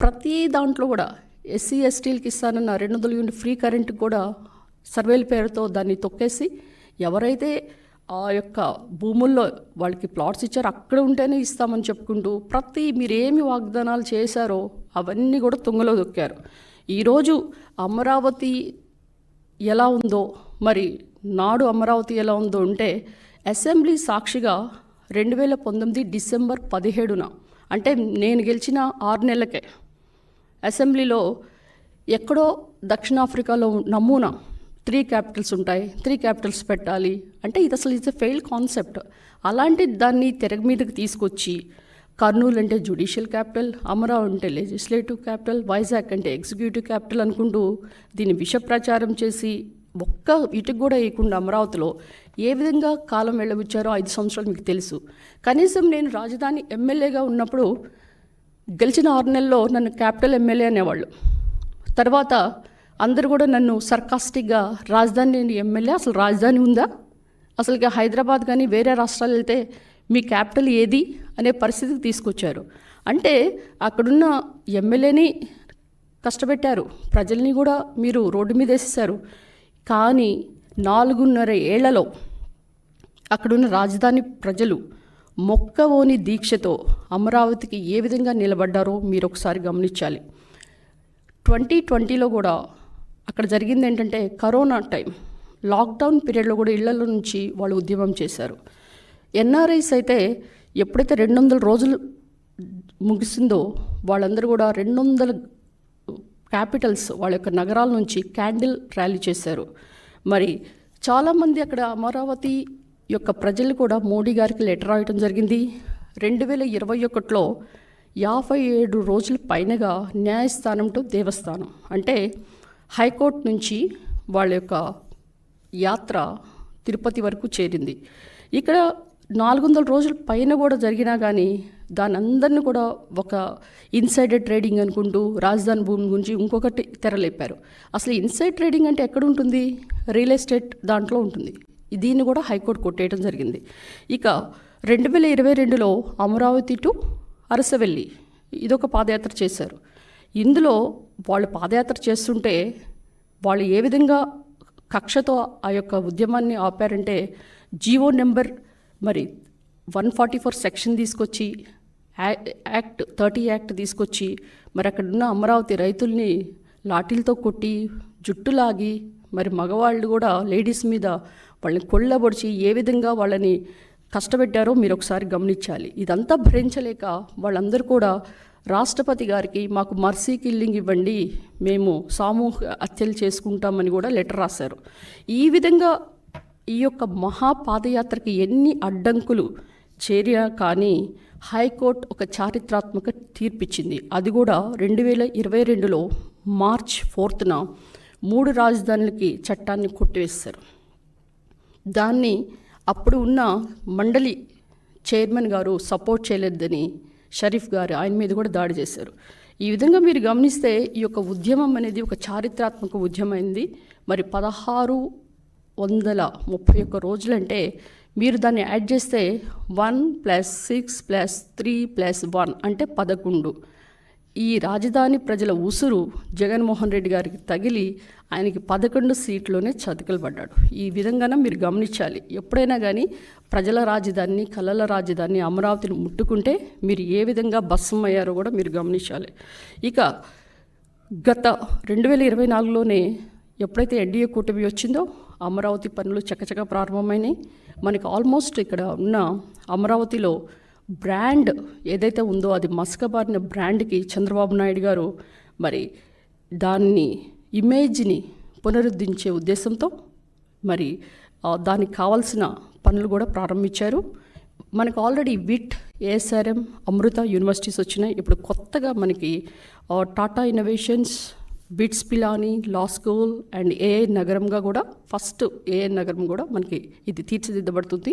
ప్రతి దాంట్లో కూడా ఎస్సీ ఎస్టీలకి ఇస్తానన్న రెండు వందల యూనిట్ ఫ్రీ కరెంట్ కూడా సర్వేల పేరుతో దాన్ని తొక్కేసి ఎవరైతే ఆ యొక్క భూముల్లో వాళ్ళకి ప్లాట్స్ ఇచ్చారో అక్కడ ఉంటేనే ఇస్తామని చెప్పుకుంటూ ప్రతి మీరు ఏమి వాగ్దానాలు చేశారో అవన్నీ కూడా తుంగలో దొక్కారు. ఈరోజు అమరావతి ఎలా ఉందో మరి నాడు అమరావతి ఎలా ఉందో అంటే అసెంబ్లీ సాక్షిగా రెండు వేల పంతొమ్మిది డిసెంబర్ పదిహేడున అంటే నేను గెలిచిన ఆరు నెలలకే అసెంబ్లీలో ఎక్కడో దక్షిణాఫ్రికాలో నమూనా త్రీ క్యాపిటల్స్ ఉంటాయి త్రీ క్యాపిటల్స్ పెట్టాలి. అంటే ఇది అసలు ఇట్స్ ఎ ఫెయిల్డ్ కాన్సెప్ట్. అలాంటి దాన్ని తెరగ మీదకి తీసుకొచ్చి కర్నూలు అంటే జ్యుడిషియల్ క్యాపిటల్ అమరావతి అంటే లెజిస్లేటివ్ క్యాపిటల్ వైజాగ్ అంటే ఎగ్జిక్యూటివ్ క్యాపిటల్ అనుకుంటూ దీన్ని విష ప్రచారం చేసి ఒక్క ఇటుకు కూడా వేయకుండా అమరావతిలో ఏ విధంగా కాలం వెళ్ళబుచ్చారో ఐదు సంవత్సరాలు మీకు తెలుసు. కనీసం నేను రాజధాని ఎమ్మెల్యేగా ఉన్నప్పుడు గెలిచిన ఆరు నెలల్లో నన్ను క్యాపిటల్ ఎమ్మెల్యే అనేవాళ్ళు. తర్వాత అందరూ కూడా నన్ను సర్కాస్టిక్గా రాజధాని ఎమ్మెల్యే అసలు రాజధాని ఉందా? అసలు హైదరాబాద్ కానీ వేరే రాష్ట్రాలు వెళ్తే మీ క్యాపిటల్ ఏది అనే పరిస్థితికి తీసుకొచ్చారు. అంటే అక్కడున్న ఎమ్మెల్యేని కష్టపెట్టారు. ప్రజల్ని కూడా మీరు రోడ్డు మీద వేసేసారు కానీ నాలుగున్నర ఏళ్ళలో అక్కడున్న రాజధాని ప్రజలు మొక్కవోని దీక్షతో అమరావతికి ఏ విధంగా నిలబడ్డారో మీరు ఒకసారి గమనించాలి. ట్వంటీ ట్వంటీలో కూడా అక్కడ జరిగింది ఏంటంటే కరోనా టైం. లాక్డౌన్ పీరియడ్లో కూడా ఇళ్ళలో నుంచి వాళ్ళు ఉద్యమం చేశారు. ఎన్ఆర్ఐస్ అయితే ఎప్పుడైతే రెండు వందల రోజులు ముగిసిందో వాళ్ళందరూ కూడా రెండు వందల క్యాపిటల్స్ వాళ్ళ యొక్క నగరాల నుంచి క్యాండిల్ ర్యాలీ చేశారు. మరి చాలామంది అక్కడ అమరావతి యొక్క ప్రజలు కూడా మోడీ గారికి లెటర్ రాయటం జరిగింది. రెండు వేల ఇరవై ఒకటిలో యాభై ఏడు రోజుల పైనగా న్యాయస్థానం టు దేవస్థానం. అంటే హైకోర్టు నుంచి వాళ్ళ యొక్క యాత్ర తిరుపతి వరకు చేరింది. ఇక్కడ నాలుగు వందల రోజుల పైన కూడా జరిగినా కానీ దాని అందరిని కూడా ఒక ఇన్సైడర్ ట్రేడింగ్ అనుకుంటూ రాజధాని భూమి గురించి ఇంకొకటి తెరలేపారు. అసలు ఇన్సైడ్ ట్రేడింగ్ అంటే ఎక్కడ ఉంటుంది? రియల్ ఎస్టేట్ దాంట్లో ఉంటుంది. దీన్ని కూడా హైకోర్టు కొట్టేయడం జరిగింది. ఇక రెండు వేల ఇరవై రెండులో అమరావతి టు అరసవెల్లి ఇదొక పాదయాత్ర చేశారు. ఇందులో వాళ్ళు పాదయాత్ర చేస్తుంటే వాళ్ళు ఏ విధంగా కక్షతో ఆ యొక్క ఉద్యమాన్ని ఆపారంటే జీవో నెంబర్ మరి వన్ ఫార్టీ ఫోర్ సెక్షన్ తీసుకొచ్చి యా- యాక్ట్ థర్టీ యాక్ట్ తీసుకొచ్చి మరి అక్కడున్న అమరావతి రైతుల్ని లాఠీలతో కొట్టి జుట్టు లాగి మరి మగవాళ్ళు కూడా లేడీస్ మీద వాళ్ళని కొళ్ళబొడిచి ఏ విధంగా వాళ్ళని కష్టపెట్టారో మీరు ఒకసారి గమనించాలి. ఇదంతా భరించలేక వాళ్ళందరూ కూడా రాష్ట్రపతి గారికి మాకు మర్సీ కిల్లింగ్ ఇవ్వండి మేము సామూహిక హత్యలు చేసుకుంటామని కూడా లెటర్ రాశారు. ఈ విధంగా ఈ యొక్క మహా పాదయాత్రకి ఎన్ని అడ్డంకులు చేరియా కానీ హైకోర్టు ఒక చారిత్రాత్మక తీర్పిచ్చింది. అది కూడా రెండు వేల ఇరవై రెండులో మార్చ్ ఫోర్త్న మూడు రాజధానులకి చట్టాన్ని కొట్టివేశారు. దాన్ని అప్పుడు ఉన్న మండలి చైర్మన్ గారు సపోర్ట్ చేయలేదని షరీఫ్ గారు ఆయన మీద కూడా దాడి చేశారు. ఈ విధంగా మీరు గమనిస్తే ఈ యొక్క ఉద్యమం అనేది ఒక చారిత్రాత్మక ఉద్యమైంది. మరి పదహారు వందల ముప్పై ఒక్క రోజులంటే మీరు దాన్ని యాడ్ చేస్తే one plus six plus three plus one అంటే పదకొండు. ఈ రాజధాని ప్రజల ఉసురు జగన్మోహన్ రెడ్డి గారికి తగిలి ఆయనకి పదకొండు సీట్లోనే చతికలు పడ్డాడు ఈ విధంగానే మీరు గమనించాలి. ఎప్పుడైనా కానీ ప్రజల రాజధానిని కళల రాజధాని అమరావతిని ముట్టుకుంటే మీరు ఏ విధంగా భస్మం అయ్యారో కూడా మీరు గమనించాలి. ఇక గత రెండు వేల ఇరవై నాలుగులోనే ఎప్పుడైతే ఎన్డీఏ కూటమి వచ్చిందో అమరావతి పనులు చకచక ప్రారంభమైనాయి. మనకి ఆల్మోస్ట్ ఇక్కడ ఉన్న అమరావతిలో బ్రాండ్ ఏదైతే ఉందో అది మసకబారిన బ్రాండ్కి చంద్రబాబు నాయుడు గారు మరి దాన్ని ఇమేజ్ని పునరుద్ధరించే ఉద్దేశంతో మరి దానికి కావాల్సిన పనులు కూడా ప్రారంభించారు. మనకు already VIT ASRM Amrita universities వచ్చినాయి. ఇప్పుడు కొత్తగా మనకి Tata innovations BITS Pilani law school and AI నగరంగా కూడా ఫస్ట్ ఏఐ నగరం కూడా మనకి ఇది తీర్చిదిద్దబడుతుంది.